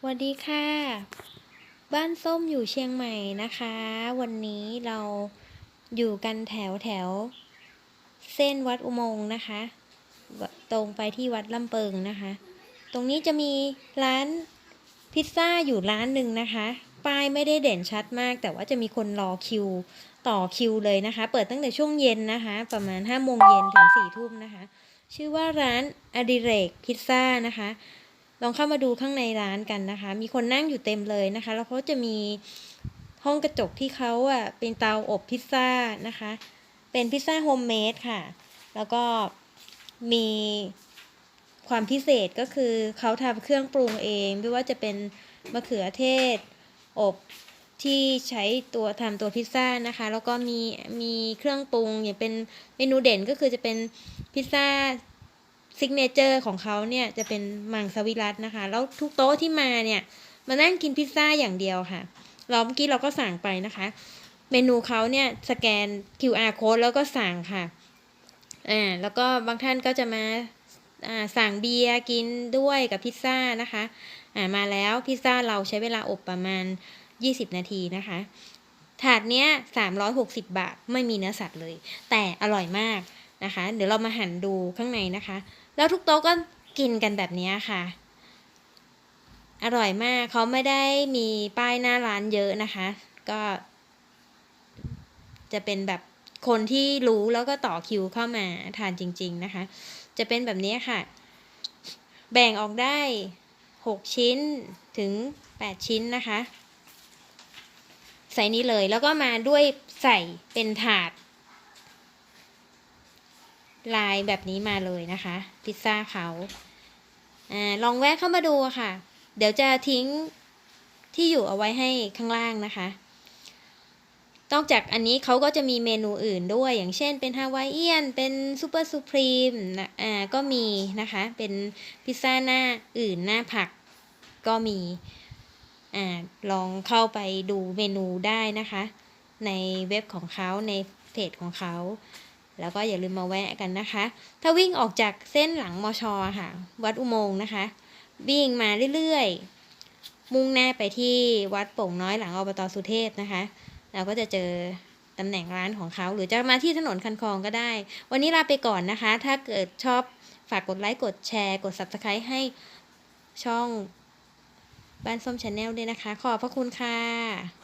สวัสดีค่ะ บ้านส้มอยู่เชียงใหม่นะคะ วันนี้เราอยู่กันแถวแถว เส้นวัดอุโมงค์นะคะ ตรงไปที่วัดลำเปิงนะคะ ตรงนี้จะมีร้านพิซซ่าอยู่ร้านหนึ่งนะคะ ป้ายไม่ได้เด่นชัดมาก แต่ว่าจะมีคนรอคิวต่อคิวเลยนะคะ เปิดตั้งแต่ช่วงเย็นนะคะ ประมาณ5โมงเย็นถึง4ทุ่มนะคะ ชื่อว่าร้านอดิเรกพิซซ่านะคะ ลองเข้ามาดูข้างในร้านกันนะคะ มีคนนั่งอยู่เต็มเลยนะคะ แล้วเขาจะมีห้องกระจกที่เขาอะเป็นเตาอบพิซซ่านะคะ เป็นพิซซ่าโฮมเมดค่ะ แล้วก็มีความพิเศษก็คือเขาทำเครื่องปรุงเอง ไม่ว่าจะเป็นมะเขือเทศ อบที่ใช้ตัวทำตัวพิซซ่านะคะ แล้วก็มีมีเครื่องปรุงอย่างเป็นเมนูเด่นก็คือจะเป็นพิซซ่า ซิกเนเจอร์ของเขาเนี่ยจะเป็นมังสวิรัตนะคะ แล้วทุกโต๊ะที่มาเนี่ยมานั่งกินพิซซ่าอย่างเดียวค่ะ เราเมื่อกี้เราก็สั่งไปนะคะ เมนูเขาเนี่ยสแกน QR code แล้วก็สั่งค่ะ อ่า แล้วก็บางท่านก็จะมาอ่าสั่งเบียร์กินด้วยกับพิซซ่านะคะ อ่า มาแล้วพิซซ่าเราใช้เวลาอบประมาณ 20 นาทีนะคะ ถาดเนี้ย360 บาทไม่มีเนื้อสัตว์เลย แต่อร่อยมาก นะคะ เดี๋ยวเรามาหั่นดูข้างในนะคะ แล้วทุกโต๊ะก็กินกันแบบนี้ค่ะ อร่อยมากเขาไม่ได้มีป้ายหน้าร้านเยอะนะคะ ก็ จะเป็นแบบคนที่รู้แล้วก็ต่อคิวเข้ามาทานจริง ๆนะคะ จะเป็นแบบนี้ค่ะ แบ่งออกได้ 6 ชิ้นถึง 8 ชิ้นนะคะ ใส่นี้เลยแล้วก็มาด้วยใส่เป็นถาด ลายแบบนี้มาเลยนะคะ พิซซ่าเขาอลองแวะเข้ามาดูค่ะ เดี๋ยวจะทิ้งที่อยู่เอาไว้ให้ข้างล่างนะคะ นอกจากอันนี้เขาก็จะมีเมนูอื่นด้วย อย่างเช่นเป็นฮาวายเอียน เป็นซูเปอร์ซูพรีมนะอ่าก็มีนะคะ เป็นพิซซ่าหน้าอื่นหน้าผักก็มีอ่าลองเข้าไปดูเมนูได้นะคะ ในเว็บของเขาในเพจของเขา แล้วก็อย่าลืมมาแวะกันนะคะ ถ้าวิ่งออกจากเส้นหลังมอชอค่ะ วัดอุโมงค์นะคะ วิ่งมาเรื่อยๆ มุ่งหน้าไปที่วัดโป่งน้อยหลังอบตสุเทพนะคะ เราก็จะเจอตำแหน่งร้านของเขา หรือจะมาที่ถนนคันคลองก็ได้ วันนี้ลาไปก่อนนะคะ ถ้าเกิดชอบฝากกดไลค์กดแชร์ กด subscribe ให้ช่องบ้านส้มชาแนลด้วยนะคะ ขอบพระคุณค่ะ